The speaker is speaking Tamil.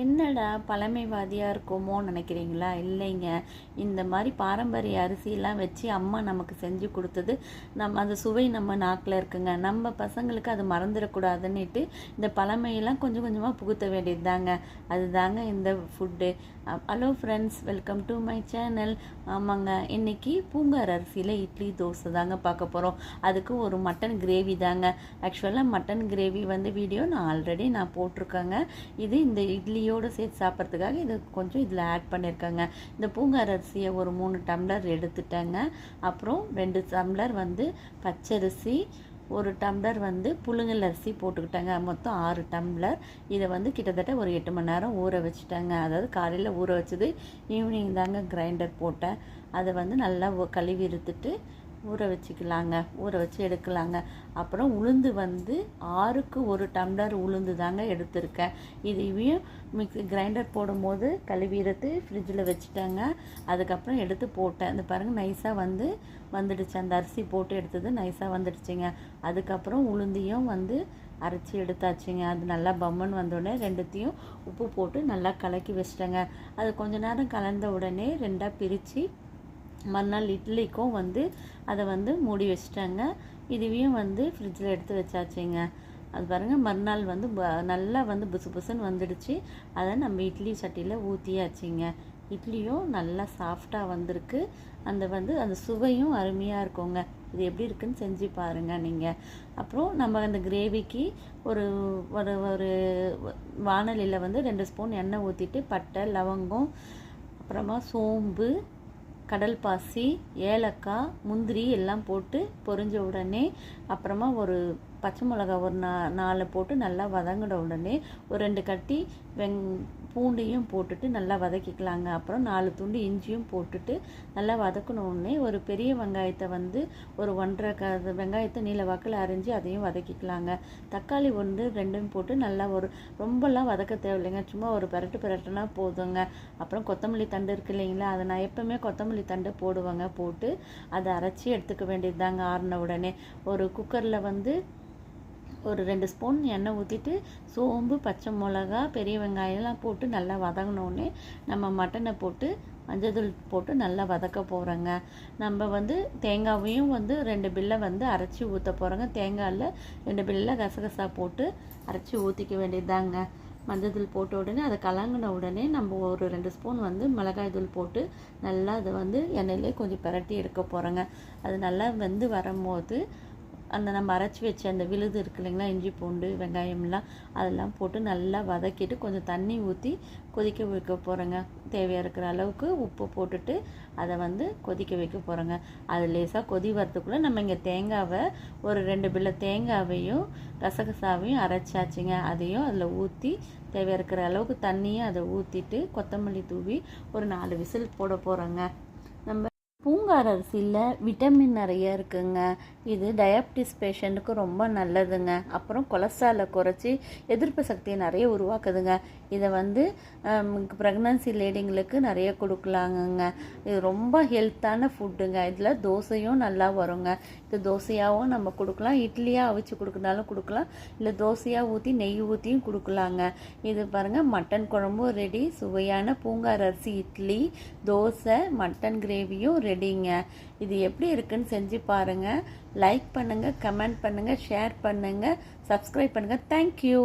என்னடா பழமைவாதியாக இருக்குமோ நினைக்கிறீங்களா? இல்லைங்க. இந்த மாதிரி பாரம்பரிய அரிசியெல்லாம் வச்சு அம்மா நமக்கு செஞ்சு கொடுத்தது நம்ம அந்த சுவை நம்ம நாக்கில் இருக்குங்க. நம்ம பசங்களுக்கு அது மறந்துடக்கூடாதுன்னுட்டு இந்த பழமையெல்லாம் கொஞ்சம் கொஞ்சமாக புகுத்த வேண்டியது தாங்க அதுதாங்க இந்த food hello friends welcome to my channel ஆமாங்க. இன்றைக்கி பூங்கார் அரிசியில் இட்லி தோசை தாங்க பார்க்க போகிறோம் அதுக்கு ஒரு மட்டன் கிரேவி தாங்க. ஆக்சுவலாக மட்டன் கிரேவி வந்து வீடியோ நான் ஆல்ரெடி நான் போட்டிருக்கேங்க. இது இந்த இட்லி இட்லியோடு சேர்த்து சாப்பிட்றதுக்காக இது கொஞ்சம் இதில் ஆட் பண்ணியிருக்கேங்க. இந்த பூங்கார் அரிசியை ஒரு மூணு டம்ளர் எடுத்துட்டேங்க. அப்புறம் ரெண்டு டம்ளர் வந்து பச்சரிசி ஒரு டம்ளர் வந்து புழுங்கல் அரிசி போட்டுக்கிட்டேங்க. மொத்தம் ஆறு டம்ளர். இதை வந்து கிட்டத்தட்ட ஒரு எட்டு மணி நேரம் ஊற வச்சுட்டேங்க. அதாவது காலையில் ஊற வச்சது ஈவினிங் தாங்க கிரைண்டர் போட்டேன். அதை வந்து நல்லா கழுவி இருத்துட்டு ஊற வச்சுக்கலாங்க. ஊற வச்சு எடுக்கலாங்க. அப்புறம் உளுந்து வந்து ஆறுக்கு ஒரு டம்ளர் உளுந்து தாங்க எடுத்திருக்கேன். இதையும் மிக்ஸி கிரைண்டர் போடும்போது கழுவி எடுத்து ஃப்ரிட்ஜில் வச்சுட்டேங்க. அதுக்கப்புறம் எடுத்து போட்டேன். இந்த பாருங்கள் நைஸாக வந்து வந்துடுச்சு. அந்த அரிசி போட்டு எடுத்தது நைஸாக வந்துடுச்சுங்க. அதுக்கப்புறம் உளுந்தையும் வந்து அரைச்சி எடுத்தாச்சுங்க. அது நல்லா பம்மன் வந்தோடனே ரெண்டுத்தையும் உப்பு போட்டு நல்லா கலக்கி வச்சிட்டேங்க. அது கொஞ்ச நேரம் கலந்த உடனே ரெண்டாக பிரித்து மறுநாள் இட்லிக்கும் வந்து அதை வந்து மூடி வச்சிட்டாங்க. இதுவையும் வந்து ஃப்ரிட்ஜில் எடுத்து வச்சாச்சுங்க. அது பாருங்கள் மறுநாள் வந்து ப- நல்லா வந்து புசு புசுன்னு வந்துடுச்சு. அதை நம்ம இட்லி சட்டியில் ஊற்றியாச்சுங்க இட்லியும் நல்லா சாஃப்டாக வந்திருக்கு. அந்த வந்து அந்த சுவையும் அருமையாக இருக்குங்க. இது எப்படி இருக்குன்னு செஞ்சு பாருங்கள் நீங்கள் அப்புறம் நம்ம அந்த கிரேவிக்கு ஒரு ஒரு ஒரு வானலியில் வந்து ரெண்டு ஸ்பூன் எண்ணெய் ஊற்றிட்டு பட்டை லவங்கம் அப்புறமா சோம்பு கடல் பாசி ஏலக்காய் முந்திரி எல்லாம் போட்டு பொரிஞ்ச உடனே அப்புறமா ஒரு பச்சை மிளகா ஒரு நா நாலு போட்டு நல்லா வதங்கின உடனே ஒரு ரெண்டு கட்டி வெங் பூண்டையும் போட்டுட்டு நல்லா வதக்கிக்கலாங்க. அப்புறம் நாலு துண்டு இஞ்சியும் போட்டுட்டு நல்லா வதக்கின உடனே ஒரு பெரிய வெங்காயத்தை வந்து ஒரு ஒன்றரை க வெங்காயத்தை நீல வாக்கில் அரிஞ்சு அதையும் வதக்கிக்கலாங்க. தக்காளி ஒன்று ரெண்டும் போட்டு நல்லா ஒரு ரொம்பலாம் வதக்க தேவையில்லைங்க. சும்மா ஒரு பெரட்டு பெரட்டுனா போதுங்க. அப்புறம் கொத்தமல்லி தண்டு இருக்கு இல்லைங்களா? அதை நான் எப்போவுமே கொத்தமல்லி தண்டு போடுவேங்க. போட்டு அதை அரைச்சி எடுத்துக்க வேண்டியது தாங்க ஆறின உடனே ஒரு குக்கரில் வந்து ஒரு ரெண்டு ஸ்பூன் எண்ணெய் ஊற்றிட்டு சோம்பு பச்சை மிளகா பெரிய வெங்காயம்லாம் போட்டு நல்லா வதங்கினோடனே நம்ம மட்டனை போட்டு மஞ்சள் போட்டு நல்லா வதக்க போகிறோங்க நம்ம வந்து தேங்காவையும் வந்து ரெண்டு பில்லை வந்து அரைச்சி ஊற்ற போகிறோங்க தேங்காயில் ரெண்டு பில்லை கசகசா போட்டு அரைச்சி ஊற்றிக்க வேண்டியதுதாங்க. மஞ்சள் தூள் போட்ட உடனே அதை கலங்கின உடனே நம்ம ஒரு ரெண்டு ஸ்பூன் வந்து மிளகாய் தூள் போட்டு நல்லா அதை வந்து எண்ணெயிலே கொஞ்சம் பிரட்டி எடுக்க போகிறோங்க அது நல்லா வெந்து வரும்போது அந்த நம்ம அரைச்சி வச்ச அந்த விழுது இருக்கு இல்லைங்களா? இஞ்சி பூண்டு வெங்காயம்லாம் அதெல்லாம் போட்டு நல்லா வதக்கிட்டு கொஞ்சம் தண்ணி ஊற்றி கொதிக்க வைக்க போகிறோங்க தேவையாக இருக்கிற அளவுக்கு உப்பு போட்டுட்டு அதை வந்து கொதிக்க வைக்க போகிறோங்க அது லேசாக கொதி வரதுக்குள்ளே நம்ம இங்கே தேங்காவை ஒரு ரெண்டு பில்லை தேங்காவையும் கசகசாவையும் அரைச்சாச்சுங்க. அதையும் அதில் ஊற்றி தேவையாக இருக்கிற அளவுக்கு தண்ணியும் அதை ஊற்றிட்டு கொத்தமல்லி தூவி ஒரு நாலு விசில் போட போகிறோங்க பூங்கார் அரிசியில் விட்டமின் நிறைய இருக்குங்க. இது டயபிட்டிஸ் பேஷண்ட்டுக்கு ரொம்ப நல்லதுங்க. அப்புறம் கொலஸ்ட்ராலை குறைச்சி எதிர்ப்பு சக்தியை நிறைய உருவாக்குதுங்க. இதை வந்து ப்ரெக்னன்சி லேடிங்களுக்கு நிறைய கொடுக்கலாங்கங்க. இது ரொம்ப ஹெல்த்தான ஃபுட்டுங்க இதில் தோசையும் நல்லா வருங்க. இது தோசையாகவும் நம்ம கொடுக்கலாம். இட்லியாக அவிச்சு கொடுக்கனாலும் கொடுக்கலாம். இல்லை தோசையாக ஊற்றி நெய் ஊற்றியும் கொடுக்கலாங்க. இது பாருங்கள் மட்டன் குழம்பும் ரெடி சுவையான பூங்கார் அரிசி இட்லி தோசை மட்டன் கிரேவியும் ரெடி ரெடிங்க. இது எப்படி இருக்குன்னு செஞ்சு பாருங்கள் லைக் பண்ணுங்கள் கமெண்ட் பண்ணுங்கள் ஷேர் பண்ணுங்கள் சப்ஸ்கிரைப் பண்ணுங்கள் தேங்க்யூ